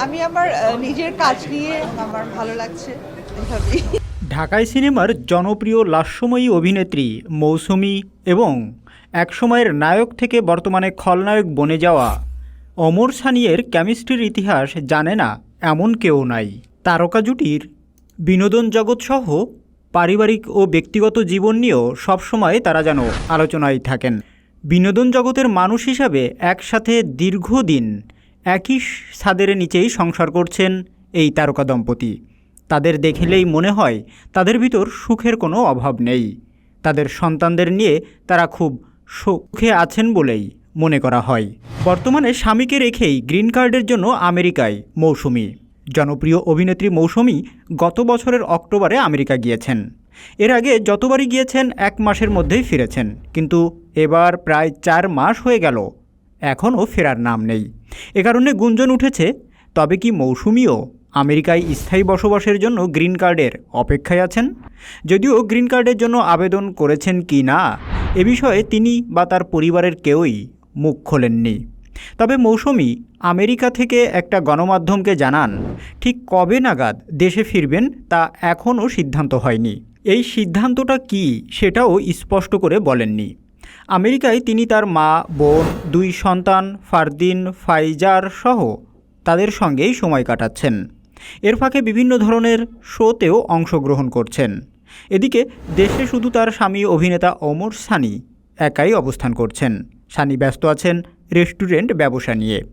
আমি আমার নিজের কাজ নিয়ে আমার ভালো লাগছে ঢাকাই সিনেমার জনপ্রিয় লাস্যময়ী অভিনেত্রী মৌসুমী এবং একসময়ের নায়ক থেকে বর্তমানে খলনায়ক বনে যাওয়া অমর সানিয়ের কেমিস্ট্রির ইতিহাস জানে না এমন কেউ নাই। তারকা জুটির বিনোদন জগৎসহ পারিবারিক ও ব্যক্তিগত জীবন নিয়েও সবসময় তারা যেন আলোচনায় থাকেন। বিনোদন জগতের মানুষ হিসাবে একসাথে দীর্ঘদিন একই ছাদের নিচেই সংসার করছেন এই তারকা দম্পতি। তাদের দেখলেই মনে হয় তাদের ভিতর সুখের কোনো অভাব নেই। তাদের সন্তানদের নিয়ে তারা খুব সুখে আছেন বলেই মনে করা হয়। বর্তমানে স্বামীকে রেখেই গ্রিন কার্ডের জন্য আমেরিকায় মৌসুমি। জনপ্রিয় অভিনেত্রী মৌসুমি গত বছরের অক্টোবরে আমেরিকা গিয়েছেন। এর আগে যতবারই গিয়েছেন, এক মাসের মধ্যেই ফিরেছেন। কিন্তু এবার প্রায় চার মাস হয়ে গেল এখনও ফেরার নাম নেই। এ কারণে গুঞ্জন উঠেছে, তবে কি মৌসুমিও আমেরিকায় স্থায়ী বসবাসের জন্য গ্রিন কার্ডের অপেক্ষায় আছেন? যদিও গ্রিন কার্ডের জন্য আবেদন করেছেন কি না, এ বিষয়ে তিনি বা তার পরিবারের কেউই মুখ খোলেননি। তবে মৌসুমি আমেরিকা থেকে একটা গণমাধ্যমকে জানান, ঠিক কবে নাগাদ দেশে ফিরবেন তা এখনও সিদ্ধান্ত হয়নি। এই সিদ্ধান্তটা কি সেটাও স্পষ্ট করে বলেননি। আমেরিকায় তিনি তার মা, বোন, দুই সন্তান, ফারদিন, ফাইজার সহ তাদের সঙ্গেই সময় কাটাচ্ছেন। এর ফাঁকে বিভিন্ন ধরনের শোতেও অংশগ্রহণ করছেন। এদিকে দেশে শুধু তার স্বামী অভিনেতা অমর সানি একাই অবস্থান করছেন। সানি ব্যস্ত আছেন রেস্টুরেন্ট ব্যবসা নিয়ে।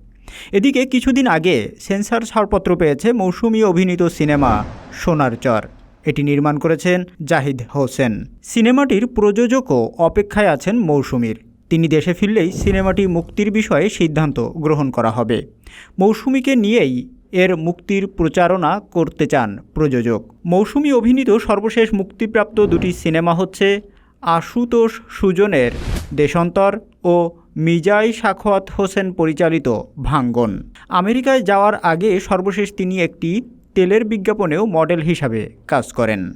এদিকে কিছুদিন আগে সেন্সার ছাড়পত্র পেয়েছে মৌসুমী অভিনীত সিনেমা সোনার চর। এটি নির্মাণ করেছেন জাহিদ হোসেন। সিনেমাটির প্রযোজকও অপেক্ষায় আছেন মৌসুমীর। তিনি দেশে ফিরলেই সিনেমাটি মুক্তির বিষয়ে সিদ্ধান্ত গ্রহণ করা হবে। মৌসুমীকে নিয়েই এর মুক্তির প্রচারণা করতে চান প্রযোজক। মৌসুমী অভিনীত সর্বশেষ মুক্তিপ্রাপ্ত দুটি সিনেমা হচ্ছে আশুতোষ সুজনের দেশান্তর ও মিজাই সাখোয়াত হোসেন পরিচালিত ভাঙ্গন। আমেরিকায় যাওয়ার আগে সর্বশেষ তিনি একটি তেলের বিজ্ঞাপনেও মডেল হিসাবে কাজ করেন।